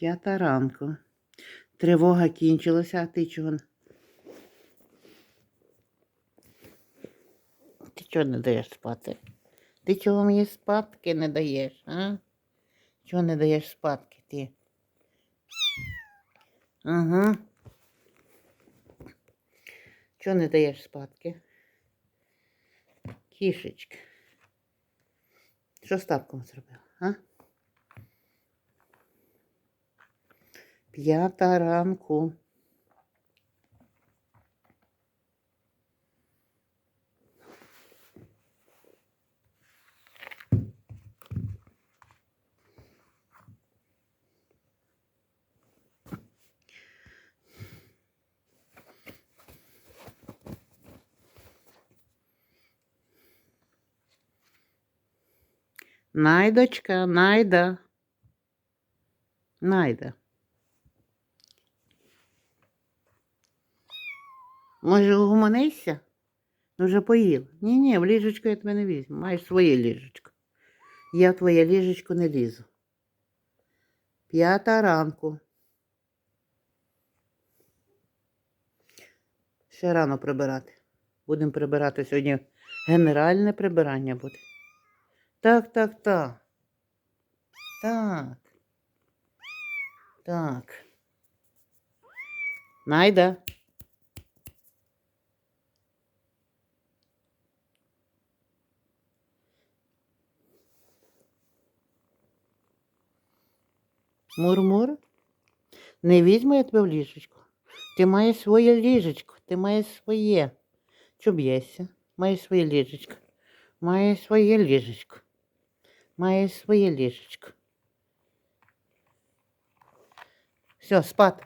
П'ята ранку. Тривога кінчилася, а ти чого? Ти чого не даєш спати? Ти чого мені спадки не даєш, а? Чого не даєш спадки ти? Ага. Чого не даєш спадки? Кішечка. Що з тапком зробила, а? П'ята ранку. Найдочка, найда. Найда. Може, угомонися? Ну, вже поїв. Ні, ні, в ліжечко я тебе не візьму. Маєш своє ліжечко. Я в твоє ліжечко не лізу. П'ята ранку. Ще рано прибирати. Будемо прибирати сьогодні. Генеральне прибирання буде. Так, так, так. Так. Так. Найда. Мур-мур. Не візьму я тебе в ліжечку. Ти маєш своє ліжечко, ти маєш своє. Чуб'єшся. Маєш своє ліжечко. Маєш своє ліжечко. Маєш своє ліжечко. Все, спати.